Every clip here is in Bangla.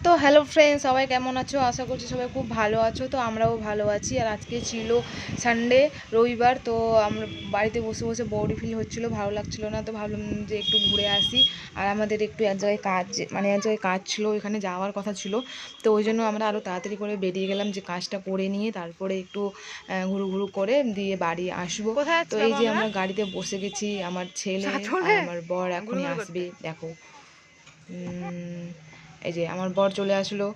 তো হ্যালো ফ্রেন্ড সবাই কেমন আছো? আশা করছি সবাই খুব ভালো আছো তো আমরাও ভালো আছি। আর আজকে ছিল সানডে রবিবার তো আমরা বাড়িতে বসে বসে বডি ফিল হচ্ছিল ভালো লাগছিল না তো ভাবলাম যে একটু ঘুরে আসি। আর আমাদের একটু এক জায়গায় কাজ মানে এক জায়গায় কাজ ছিল ওইখানে যাওয়ার কথা ছিল। তো ওই জন্য আমরা আরও তাড়াতাড়ি করে বেরিয়ে গেলাম যে কাজটা করে নিয়ে তারপরে একটু ঘুরু ঘুরু করে দিয়ে বাড়ি আসব। কোথায় তো এই যে আমরা গাড়িতে বসে গেছি আমার ছেলে? আমার বর এখনই আসবে দেখো। এই যে আমার বর চলে আসলো,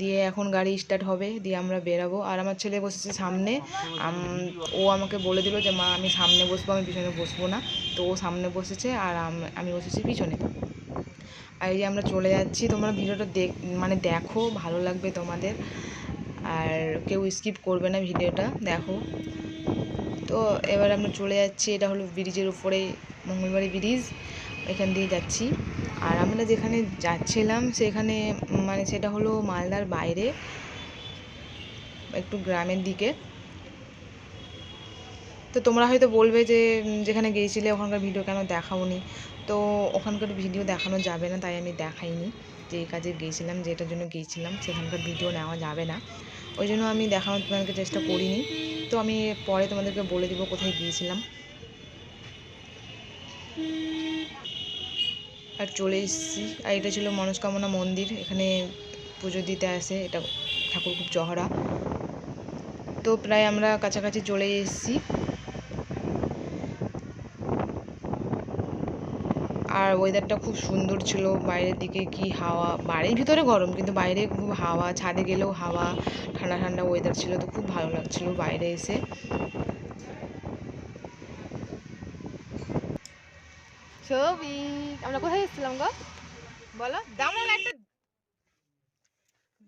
দিয়ে এখন গাড়ি স্টার্ট হবে, দিয়ে আমরা বেরাবো। আর আমার ছেলে বসেছে সামনে। ও আমাকে বলে দিল যে, মা, আমি সামনে বসবো, আমি পিছনে বসবো না। তো ও সামনে বসেছে, আর আমি বসেছি পিছনে। আর এই যে আমরা চলে যাচ্ছি, তোমরা ভিডিওটা দেখ মানে দেখো, ভালো লাগবে তোমাদের। আর কেউ স্কিপ করবে না ভিডিওটা, দেখো। তো এবার আমরা চলে যাচ্ছি, এটা হলো ব্রিজের উপরে, মঙ্গলবাড়ি ব্রিজ এখান দিয়ে যাচ্ছি। আর আমরা যেখানে যাচ্ছিলাম, সেখানে মানে সেটা হলো মালদার বাইরে, একটু গ্রামের দিকে। তো তোমরা হয়তো বলবে যে যেখানে গিয়েছিলে, ওখানকার ভিডিও কেন দেখাওনি? তো ওখানকার ভিডিও দেখানো যাবে না, তাই আমি দেখাইনি যে এই কাজে গিয়েছিলাম যেটার জন্য গিয়েছিলাম, সেখানকার ভিডিও নেওয়া যাবে না। ওই জন্য আমি দেখানোর তোমাদেরকে চেষ্টা করিনি। তো আমি পরে তোমাদেরকে বলে দিব কোথায় গিয়েছিলাম। আর চলে এসেছি। আর এটা ছিল মনস্কামনা মন্দির। এখানে পুজো দিতে আসে। এটা ঠাকুর খুব চহরা তো প্রায় আমরা কাছাকাছি চলে এসেছি। আর ওয়েদারটা খুব সুন্দর ছিল। বাইরের দিকে কি হাওয়া? বাড়ির ভিতরে গরম, কিন্তু বাইরে খুব হাওয়া। ছাদে গেলেও হাওয়া, ঠান্ডা ঠান্ডা ওয়েদার ছিল। তো খুব ভালো লাগছিল বাইরে এসে। ছবি। আমরা কোথায় এসেছিলাম গো? বলো। দাও না একটা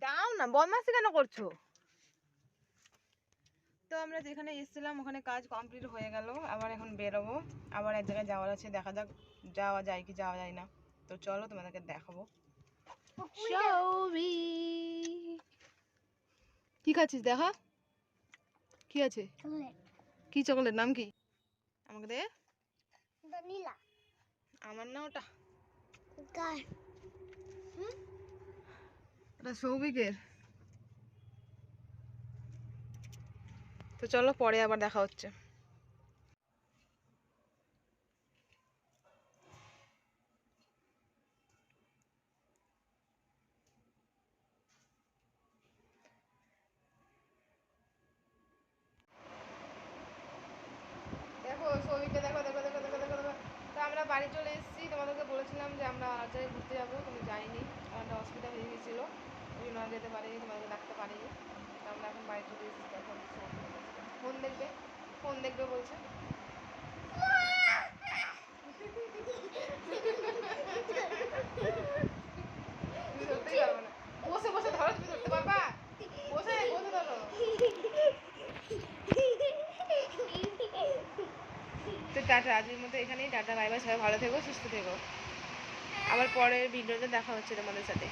দাও না বদমাসি কেন করছ? তো আমরা যেখানে এসেছিলাম ওখানে কাজ কমপ্লিট হয়ে গেল। আবার এখন বেরোবো। আবার এক জায়গায় যাওয়ার আছে দেখা যাক যাওয়া যায় কি যাওয়া যায় না। তো চলো তোমাদেরকে দেখাবো। ছবি। কি খাচ্ছিস দেখা? কি আছে? কি চকলেট? নাম কি? আমাকে দে আমার না ওটা ওটা সৌভিকের। তো চলো পরে আবার দেখা হচ্ছে দেখো সৌভিককে দেখো দেখো দেখো দেখো দেখো দেখো তো আমরা বাড়ি চলে এসেছি। তোমাদেরকে বলেছিলাম যে আমরা আর জায়গায় ঘুরতে যাব, কিন্তু যাইনি। একটা অসুবিধা হয়ে গেছিল। ওই জন্য যেতে পারিনি, তোমাদেরকে ডাকতে পারিনি। আমরা এখন বাড়ি চলে এসেছি এখন ফোন দেখবে ফোন দেখবে বলছে তুমি ধরতেই পারবে না বসে বসে ধরো তুমি ধরতে পারবা বসে বসে ধরো তো টাটা, আজকের মতো এখানেই, টাটা, বাই বাই, সবাই ভালো থেকো, সুস্থ থেকো। আবার পরের ভিডিওতে দেখা হচ্ছে তোমাদের সাথে।